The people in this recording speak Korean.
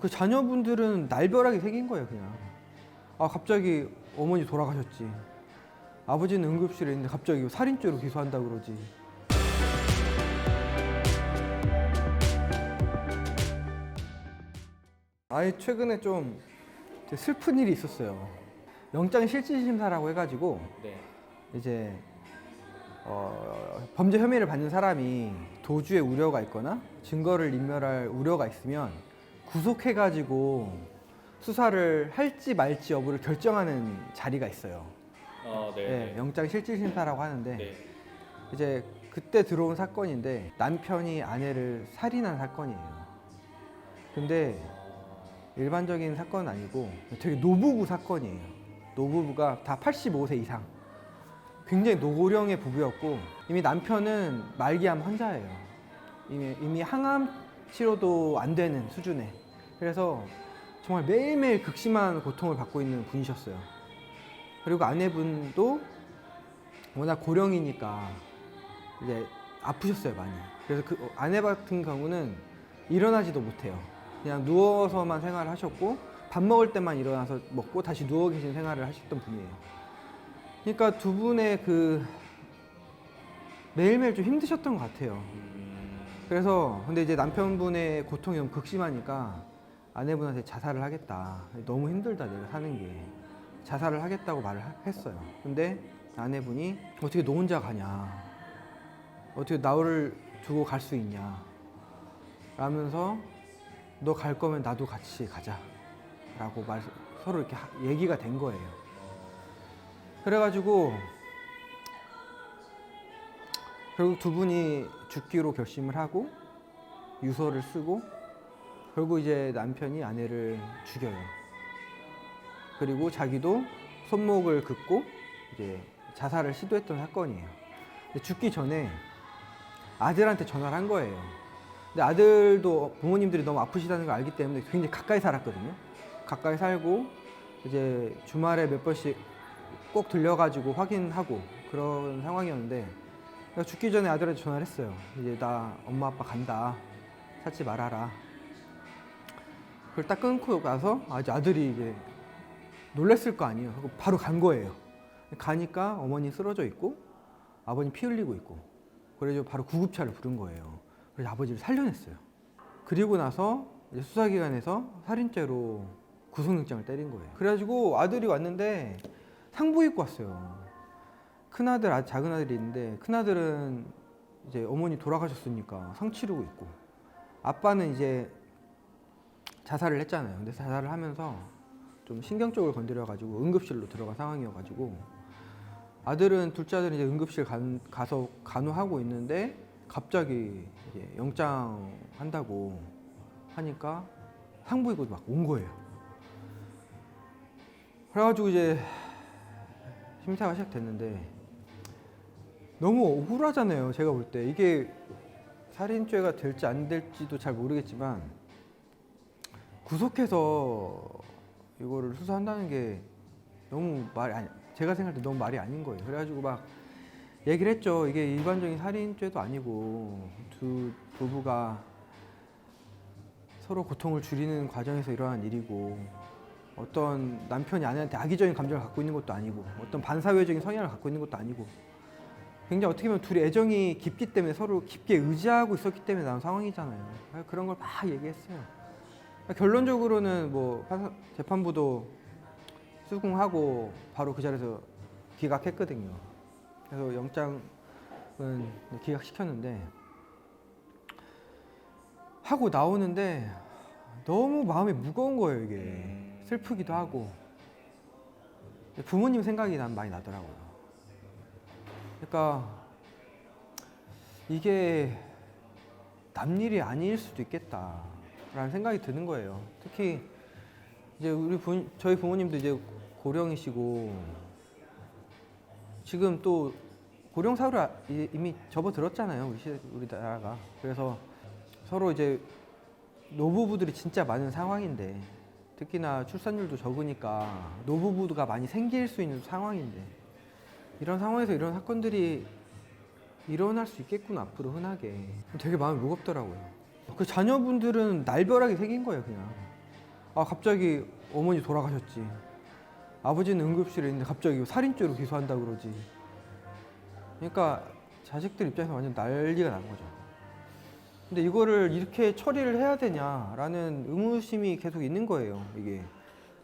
그 자녀분들은 날벼락이 생긴 거예요, 그냥. 아, 갑자기 어머니 돌아가셨지. 아버지는 응급실에 있는데 갑자기 살인죄로 기소한다 그러지. 아니, 최근에 좀 되게 슬픈 일이 있었어요. 영장 실질심사라고 해가지고 네. 이제 어, 범죄 혐의를 받는 사람이 도주의 우려가 있거나 증거를 인멸할 우려가 있으면 구속해가지고 수사를 할지 말지 여부를 결정하는 자리가 있어요. 어, 네. 네, 영장 실질 심사라고 하는데 네. 이제 그때 들어온 사건인데 남편이 아내를 살인한 사건이에요. 근데 일반적인 사건은 아니고 되게 노부부 사건이에요. 노부부가 다 85세 이상. 굉장히 노고령의 부부였고 이미 남편은 말기암 환자예요. 이미, 이미 항암 치료도 안 되는 수준에. 그래서 정말 매일매일 극심한 고통을 받고 있는 분이셨어요. 그리고 아내분도 워낙 고령이니까 이제 아프셨어요 많이. 그래서 그 아내 같은 경우는 일어나지도 못해요. 그냥 누워서만 생활을 하셨고 밥 먹을 때만 일어나서 먹고 다시 누워 계신 생활을 하셨던 분이에요. 그러니까 두 분의 그 매일매일 좀 힘드셨던 것 같아요. 음, 그래서 근데 이제 남편분의 고통이 너무 극심하니까 아내분한테 자살을 하겠다. 너무 힘들다 내가 사는 게 자살을 하겠다고 말을 하- 했어요. 근데 아내분이 어떻게 너 혼자 가냐? 어떻게 나를 두고 갈 수 있냐? 라면서 너 갈 거면 나도 같이 가자 라고 말 서로 이렇게 하- 얘기가 된 거예요. 그래가지고 결국 두 분이 죽기로 결심을 하고 유서를 쓰고 결국 이제 남편이 아내를 죽여요. 그리고 자기도 손목을 긋고 이제 자살을 시도했던 사건이에요. 죽기 전에 아들한테 전화를 한 거예요. 근데 아들도 부모님들이 너무 아프시다는 걸 알기 때문에 굉장히 가까이 살았거든요. 가까이 살고 이제 주말에 몇 번씩 꼭 들려가지고 확인하고 그런 상황이었는데 내가 죽기 전에 아들한테 전화를 했어요. 이제 나 엄마 아빠 간다. 찾지 말아라. 그걸 딱 끊고 나서 아, 이제 아들이 이제 놀랬을 거 아니에요. 그리고 바로 간 거예요. 가니까 어머니 쓰러져 있고 아버님 피 흘리고 있고 그래서 바로 구급차를 부른 거예요. 그래서 아버지를 살려냈어요. 그리고 나서 수사기관에서 살인죄로 구속영장을 때린 거예요. 그래가지고 아들이 왔는데 상부 입고 왔어요. 큰 아들, 아- 작은 아들이 있는데 큰 아들은 이제 어머니 돌아가셨으니까 상 치르고 있고 아빠는 이제 자살을 했잖아요. 근데 자살을 하면서 좀 신경 쪽을 건드려가지고 응급실로 들어간 상황이어가지고 아들은 둘째 아들은 이제 응급실 간- 가서 간호하고 있는데 갑자기 이제 영장 한다고 하니까 상부이고 막 온 거예요. 그래가지고 이제 심사가 시작됐는데 너무 억울하잖아요. 제가 볼 때 이게 살인죄가 될지 안 될지도 잘 모르겠지만 구속해서 이거를 수사한다는 게 너무 말이 아니 제가 생각할 때 너무 말이 아닌 거예요. 그래가지고 막 얘기를 했죠. 이게 일반적인 살인죄도 아니고 두 부부가 서로 고통을 줄이는 과정에서 일어난 일이고 어떤 남편이 아내한테 악의적인 감정을 갖고 있는 것도 아니고 어떤 반사회적인 성향을 갖고 있는 것도 아니고 굉장히 어떻게 보면 둘이 애정이 깊기 때문에 서로 깊게 의지하고 있었기 때문에 나온 상황이잖아요. 그런 걸 막 얘기했어요. 결론적으로는 뭐 재판부도 수긍하고 바로 그 자리에서 기각했거든요. 그래서 영장은 기각시켰는데 하고 나오는데 너무 마음이 무거운 거예요 이게 음. 슬프기도 하고 부모님 생각이 난 많이 나더라고요. 그러니까 이게 남 일이 아닐 수도 있겠다라는 생각이 드는 거예요. 특히 이제 우리 부, 저희 부모님도 이제 고령이시고 지금 또 고령 사회로 아- 이- 이미 접어들었잖아요 우리 시, 우리나라가 그래서 서로 이제 노부부들이 진짜 많은 상황인데 특히나 출산율도 적으니까 노부부가 많이 생길 수 있는 상황인데 이런 상황에서 이런 사건들이 일어날 수 있겠구나 앞으로 흔하게 되게 마음이 무겁더라고요 그 자녀분들은 날벼락이 생긴 거예요 그냥 아 갑자기 어머니 돌아가셨지. 아버지는 응급실에 있는데 갑자기 살인죄로 기소한다 그러지. 그러니까 자식들 입장에서 완전 난리가 난 거죠. 근데 이거를 이렇게 처리를 해야 되냐라는 의무심이 계속 있는 거예요. 이게